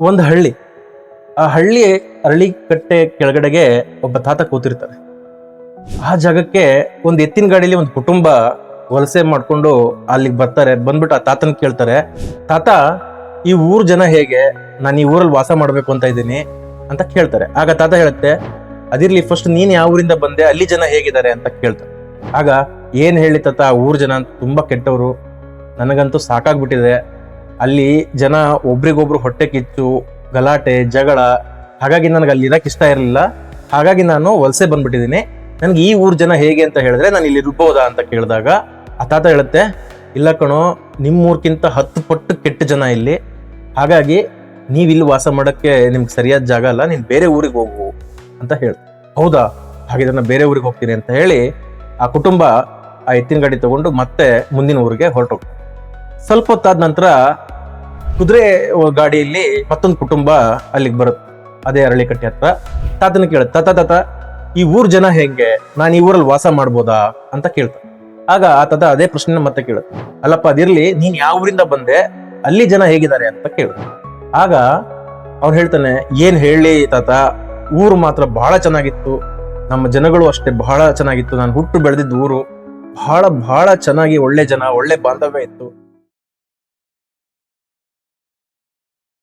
ಒಂದು ಹಳ್ಳಿ. ಆ ಹಳ್ಳಿ ಅರಳಿ ಕಟ್ಟೆ ಕೆಳಗಡೆಗೆ ಒಬ್ಬ ತಾತ ಕೂತಿರ್ತಾರೆ. ಆ ಜಾಗಕ್ಕೆ ಒಂದು ಎತ್ತಿನ ಗಾಡಿಲಿ ಒಂದು ಕುಟುಂಬ ವಲಸೆ ಮಾಡಿಕೊಂಡು ಅಲ್ಲಿಗೆ ಬರ್ತಾರೆ. ಬಂದ್ಬಿಟ್ಟು ಆ ತಾತನ ಕೇಳ್ತಾರೆ, ತಾತ, ಈ ಊರ್ ಜನ ಹೇಗೆ? ನಾನು ಈ ಊರಲ್ಲಿ ವಾಸ ಮಾಡಬೇಕು ಅಂತ ಇದ್ದೀನಿ ಅಂತ ಕೇಳ್ತಾರೆ. ಆಗ ತಾತ ಹೇಳುತ್ತೆ, ಅದಿರ್ಲಿ ಫಸ್ಟ್ ನೀನು ಯಾವ ಊರಿಂದ ಬಂದೆ, ಅಲ್ಲಿ ಜನ ಹೇಗಿದ್ದಾರೆ? ಅಂತ ಕೇಳ್ತಾರೆ. ಆಗ, ಏನು ಹೇಳಿ ತಾತ, ಆ ಊರ್ ಜನ ತುಂಬಾ ಕೆಟ್ಟವರು. ನನಗಂತೂ ಸಾಕಾಗ್ಬಿಟ್ಟಿದೆ. ಅಲ್ಲಿ ಜನ ಒಬ್ರಿಗೊಬ್ರು ಹೊಟ್ಟೆ ಕಿಚ್ಚು, ಗಲಾಟೆ, ಜಗಳ, ಹಾಗಾಗಿ ನನಗೆ ಅಲ್ಲಿ ಇರಕ್ಕೆ ಇಷ್ಟ ಇರಲಿಲ್ಲ. ಹಾಗಾಗಿ ನಾನು ವಲಸೆ ಬಂದ್ಬಿಟ್ಟಿದ್ದೀನಿ. ನನಗೆ ಈ ಊರು ಜನ ಹೇಗೆ ಅಂತ ಹೇಳಿದ್ರೆ ನಾನು ಇಲ್ಲಿ ರುಬ್ಬೋದಾ ಅಂತ ಕೇಳಿದಾಗ, ಆ ತಾತ ಹೇಳುತ್ತೆ, ಇಲ್ಲ ಕಣೋ ನಿಮ್ಮ ಊರ್ಕಿಂತ ಹತ್ತು ಪಟ್ಟು ಕೆಟ್ಟ ಜನ ಇಲ್ಲಿ. ಹಾಗಾಗಿ ನೀವು ಇಲ್ಲಿ ವಾಸ ಮಾಡೋಕ್ಕೆ ನಿಮ್ಗೆ ಸರಿಯಾದ ಜಾಗ ಅಲ್ಲ, ನೀನು ಬೇರೆ ಊರಿಗೆ ಹೋಗು ಅಂತ ಹೇಳಿ ಹೌದಾ? ಹಾಗಿದ್ರೆ ನಾನು ಬೇರೆ ಊರಿಗೆ ಹೋಗ್ತೀನಿ ಅಂತ ಹೇಳಿ ಆ ಕುಟುಂಬ ಆ ಎತ್ತಿನ ಗಾಡಿ ತಗೊಂಡು ಮತ್ತೆ ಮುಂದಿನ ಊರಿಗೆ ಹೊರಟೋಗ್ತಾರೆ ಸ್ವಲ್ಪ ಹೊತ್ತಾದ ನಂತರ ಕುದುರೆ ಗಾಡಿಯಲ್ಲಿ ಮತ್ತೊಂದು ಕುಟುಂಬ ಅಲ್ಲಿಗೆ ಬರುತ್ತೆ. ಅದೇ ಅರಳಿಕಟ್ಟೆ ಹತ್ರ. ತಾತನ ಕೇಳುತ್ತೆ, ತಾತ ತಾತ, ಈ ಊರ್ ಜನ ಹೆಂಗೆ? ನಾನು ಈ ಊರಲ್ಲಿ ವಾಸ ಮಾಡ್ಬೋದಾ ಅಂತ ಕೇಳ್ತ ಆಗ ಆ ತಾತ ಅದೇ ಪ್ರಶ್ನೆ ಮತ್ತೆ ಕೇಳುತ್ತೆ. ಅಲ್ಲಪ್ಪ ಅದಿರ್ಲಿ ನೀನ್ ಯಾವ ಊರಿಂದ ಬಂದೆ, ಅಲ್ಲಿ ಜನ ಹೇಗಿದ್ದಾರೆ ಅಂತ ಕೇಳುತ್ತೆ. ಆಗ ಅವ್ನು ಹೇಳ್ತಾನೆ, ಏನ್ ಹೇಳಿ ತಾತ, ಊರು ಮಾತ್ರ ಬಹಳ ಚೆನ್ನಾಗಿತ್ತು. ನಮ್ಮ ಜನಗಳು ಅಷ್ಟೇ ಬಹಳ ಚೆನ್ನಾಗಿತ್ತು. ನಾನು ಹುಟ್ಟು ಬೆಳೆದಿದ್ದ ಊರು. ಬಹಳ ಬಹಳ ಚೆನ್ನಾಗಿ ಒಳ್ಳೆ ಜನ, ಒಳ್ಳೆ ಬಾಂಧವ್ಯ ಇತ್ತು.